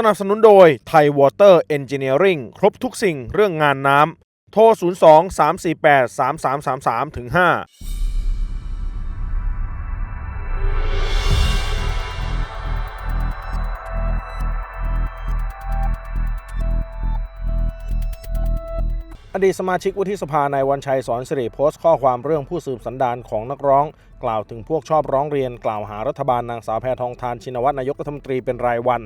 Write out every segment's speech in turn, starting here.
สนับสนุนโดยไทยวอเตอร์เอนจิเนียริงครบทุกสิ่งเรื่องงานน้ำ โทร 02 348 3333ถึง5อดีตสมาชิกวุฒิสภานายวันชัยสอนสิริโพสต์ข้อความเรื่องผู้สืบสันดานของนักร้อง กล่าวถึงพวกชอบร้องเรียน กล่าวหารัฐบาลนางสาวแพทองทานชินวัตรนายกรัฐมนตรีเป็นรายวัน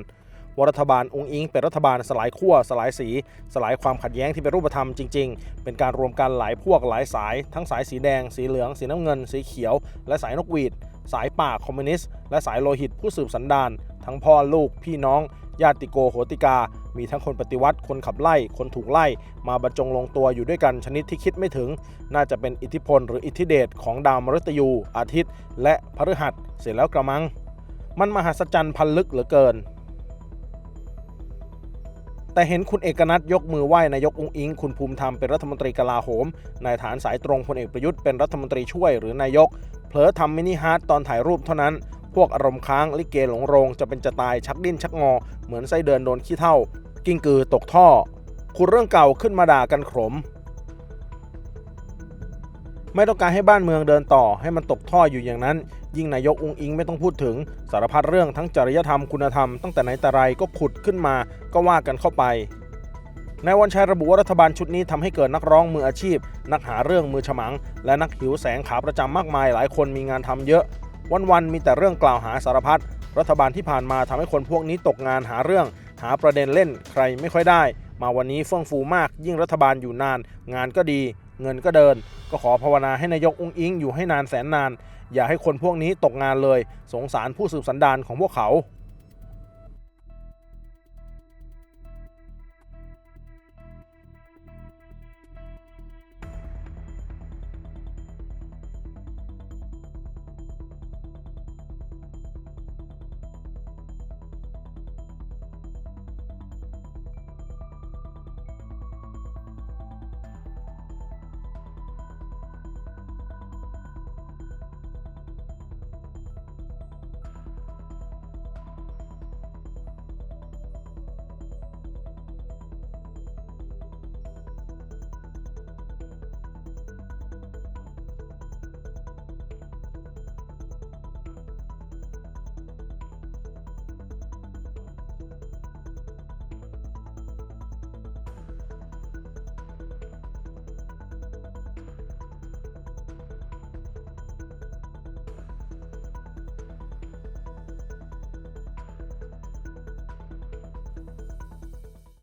ว่ารัฐบาลองค์อิงเป็นรัฐบาลสลายขั้วสลายสี สลายความขัดแย้งที่เป็นรูปธรรมจริง ๆ เป็นการรวมกันหลายพวกหลายสาย ทั้งสายสีแดง สีเหลือง สีน้ำเงิน สีเขียว และสายนกหวีด สายป่าคอมมิวนิสต์และสายโลหิตผู้สืบสันดานทั้งพ่อลูกพี่น้อง ญาติโกโหติกา มีทั้งคนปฏิวัติ คนขับไล่ คนถูกไล่ มาบรรจงลงตัวอยู่ด้วยกันชนิดที่คิดไม่ถึง น่าจะเป็นอิทธิพลหรืออิทธิเดชของดาวมฤตยู อาทิตย์ และพฤหัส เสร็จแล้วกระมัง มันมหัศจรรย์พันลึกเหลือเกิน แต่เห็นคุณเอกนัทยกมือไหว้นายกองอิง คุณภูมิธรรมเป็นรัฐมนตรีกลาโหม นายฐานสายตรงพลเอกประยุทธ์เป็นรัฐมนตรีช่วยหรือนายก เผลอทำมินิฮาร์ดตอนถ่ายรูปเท่านั้น พวกอารมณ์ค้างลิเกหลงโรงจะเป็นจะตายชักดิ้นชักงอ เหมือนไส้เดินโดนขี้เท่า กิ้งกือตกท่อ คุณเรื่องเก่าขึ้นมาด่ากันขม ไม่ต้องการให้บ้านเมืองเดินต่อให้มันตกท่ออยู่อย่างนั้น ยิ่งนายกองอิงไม่ต้องพูดถึงสารพัดเรื่องทั้งจริยธรรมคุณธรรมตั้งแต่ไหนแต่ไรก็ขุดขึ้นมาก็ว่ากันเข้าไปนายวันชัยระบุว่ารัฐบาลชุดนี้ทำให้เกิดนักร้องมืออาชีพ นักหาเรื่องมือฉมัง และนักหิวแสงขาประจำมากมายหลายคนมีงานทำเยอะ วันๆมีแต่เรื่องกล่าวหาสารพัดรัฐบาลที่ผ่านมาทำให้คนพวกนี้ตกงานหาเรื่อง หาประเด็นเล่นใครไม่ค่อยได้ มาวันนี้เฟื่องฟูมาก ยิ่งรัฐบาลอยู่นาน งานก็ดี เงินก็เดิน ก็ขอภาวนาให้นายกอุงอิงอยู่ให้นานแสนนาน อย่าให้คนพวกนี้ตกงานเลย สงสารผู้สืบสันดานของพวกเขา